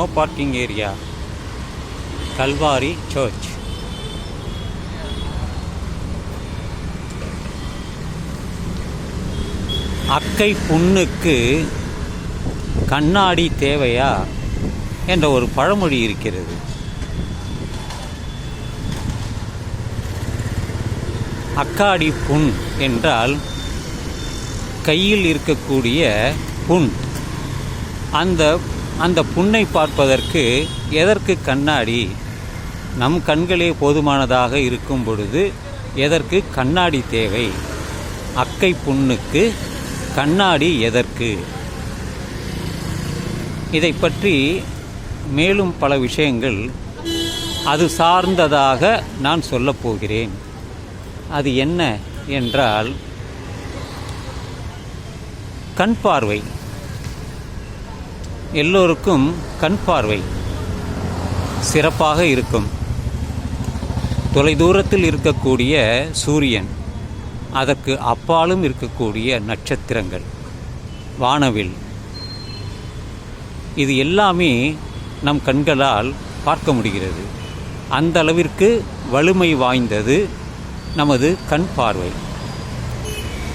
No parking area Calvary church அக்கை புண்ணுக்கு கண்ணாடி தேவையா என்ற ஒரு பழமொழி இருக்கிறது. அக்காடி புண் என்றால் கையில் இருக்கக்கூடிய புண். அந்த அந்த புண்ணை பார்ப்பதற்கு எதற்கு கண்ணாடி? நம் கண்களே போதுமானதாக இருக்கும் பொழுது எதற்கு கண்ணாடி தேவை? அக்கை புண்ணுக்கு கண்ணாடி எதற்கு? இதை பற்றி மேலும் பல விஷயங்கள் அது சார்ந்ததாக நான் சொல்லப் போகிறேன். அது என்ன என்றால் கண் பார்வை. எல்லோருக்கும் கண் பார்வை சிறப்பாக இருக்கும். தொலைதூரத்தில் இருக்கக்கூடிய சூரியன் அதற்கு அப்பாலும் இருக்கக்கூடிய நட்சத்திரங்கள் வானவில். இது எல்லாமே நம் கண்களால் பார்க்க முடிகிறது. அந்த அளவிற்கு வலிமை வாய்ந்தது நமது கண் பார்வை.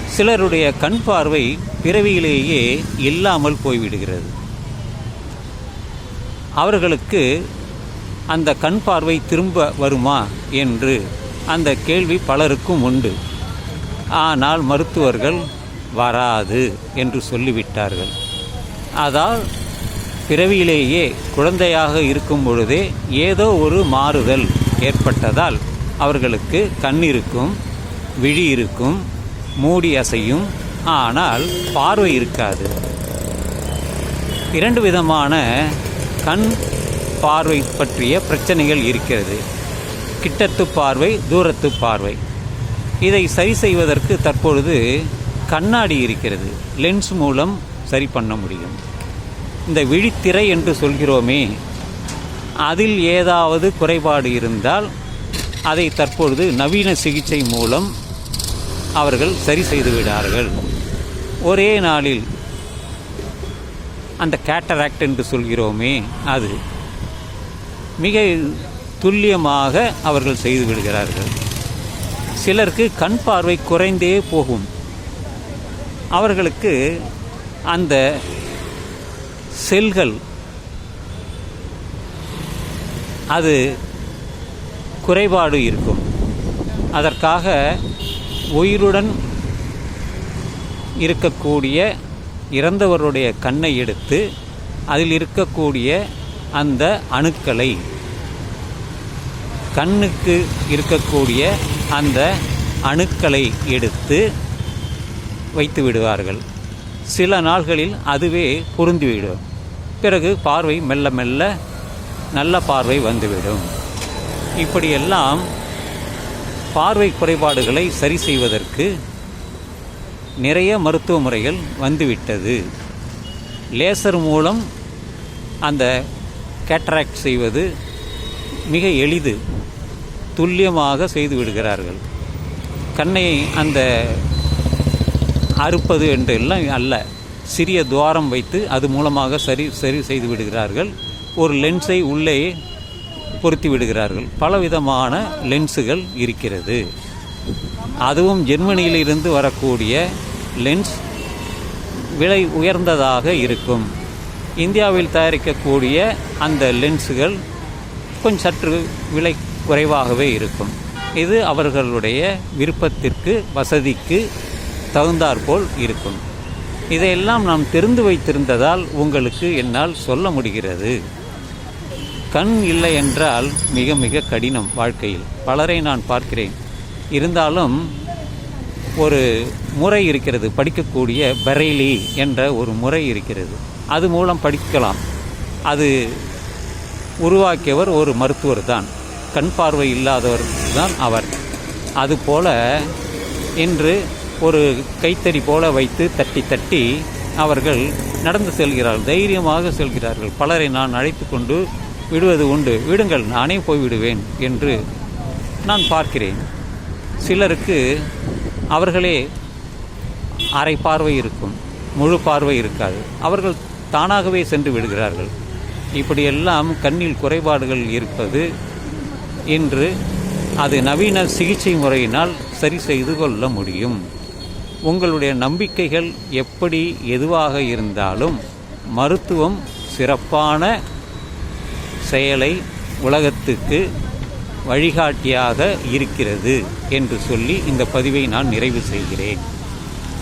சிலருடைய கண் பார்வை பிறவியிலேயே இல்லாமல் போய்விடுகிறது. அவர்களுக்கு அந்த கண் பார்வை திரும்ப வருமா என்று அந்த கேள்வி பலருக்கும் உண்டு. ஆனால் மருத்துவர்கள் வராது என்று சொல்லிவிட்டார்கள். அதால் பிறவியிலேயே குழந்தையாக இருக்கும் பொழுதே ஏதோ ஒரு மாறுதல் ஏற்பட்டதால் அவர்களுக்கு கண் இருக்கும் விழி இருக்கும் மூடி அசையும். ஆனால் பார்வை இருக்காது. இரண்டு விதமான கண் பார்வை பற்றிய பிரச்சனைகள் இருக்கிறது. கிட்டத்து பார்வை தூரத்து பார்வை. இதை சரி செய்வதற்கு தற்பொழுது கண்ணாடி இருக்கிறது. லென்ஸ் மூலம் சரி பண்ண முடியும். இந்த விழித்திரை என்று சொல்கிறோமே அதில் ஏதாவது குறைபாடு இருந்தால் அதை தற்பொழுது நவீன சிகிச்சை மூலம் அவர்கள் சரி செய்து விடார்கள். ஒரே நாளில் அந்த கேட்டராக்ட் என்று சொல்கிறோமே அது மிக துல்லியமாக அவர்கள் செய்து விடுகிறார்கள். சிலருக்கு கண் பார்வை குறைந்தே போகும். அவர்களுக்கு அந்த செல்கள் அது குறைபாடு இருக்கும். அதற்காக உயிருடன் இருக்கக்கூடிய இறந்தவருடைய கண்ணை எடுத்து அதில் இருக்கக்கூடிய அந்த அணுக்களை கண்ணுக்கு இருக்கக்கூடிய அந்த அணுக்களை எடுத்து வைத்து விடுவார்கள். சில நாள்களில் அதுவே பொருந்திவிடும். பிறகு பார்வை மெல்ல மெல்ல நல்ல பார்வை வந்துவிடும். இப்படியெல்லாம் பார்வை குறைபாடுகளை சரி செய்வதற்கு நிறைய மருத்துவ முறைகள் வந்துவிட்டது. லேசர் மூலம் அந்த கேட்ராக்ட் செய்வது மிக எளிது துல்லியமாக செய்து விடுகிறார்கள். கண்ணை அந்த அறுப்பது என்று எல்லாம் அல்ல சிறிய துவாரம் வைத்து அது மூலமாக சரி சரி செய்து விடுகிறார்கள். ஒரு லென்ஸை உள்ளே பொருத்தி விடுகிறார்கள். பலவிதமான லென்ஸுகள் இருக்கிறது. அதுவும் ஜெர்மனியிலிருந்து வரக்கூடிய லென்ஸ் விலை உயர்ந்ததாக இருக்கும். இந்தியாவில் தயாரிக்கக்கூடிய அந்த லென்ஸுகள் கொஞ்சம் சற்று விலை குறைவாகவே இருக்கும். இது அவர்களுடைய விருப்பத்திற்கு வசதிக்கு தகுந்தாற்போல் இருக்கும். இதையெல்லாம் நாம் தெரிந்து வைத்திருந்ததால் உங்களுக்கு என்னால் சொல்ல முடிகிறது. கண் இல்லை என்றால் மிக மிக கடினம் வாழ்க்கையில். பலரை நான் பார்க்கிறேன். இருந்தாலும் ஒரு முறை இருக்கிறது படிக்கக்கூடிய பரேலி என்ற ஒரு முறை இருக்கிறது. அது மூலம் படிக்கலாம். அது உருவாக்கியவர் ஒரு மருத்துவர் தான். கண் பார்வை இல்லாதவர் தான் அவர். அதுபோல இன்று ஒரு கைத்தறி போல வைத்து தட்டி தட்டி அவர்கள் நடந்து செல்கிறார்கள் தைரியமாக செல்கிறார்கள். பலரை நான் அழைத்து கொண்டு விடுவது உண்டு. விடுங்கள் நானே போய் விடுவேன் என்று நான் பார்க்கிறேன். சிலருக்கு அவர்களே அரை பார்வை இருக்கும் முழு பார்வை இருக்காது. அவர்கள் தானாகவே சென்று விடுகிறார்கள். இப்படியெல்லாம் கண்ணில் குறைபாடுகள் இருப்பது இன்று அது நவீன சிகிச்சை முறையினால் சரி செய்து கொள்ள முடியும். உங்களுடைய நம்பிக்கைகள் எப்படி எதுவாக இருந்தாலும் மருத்துவம் சிறப்பான செயலை உலகத்துக்கு வழிகாட்டியாக இருக்கிறது என்று சொல்லி இந்த பதிவை நான் நிறைவு செய்கிறேன்.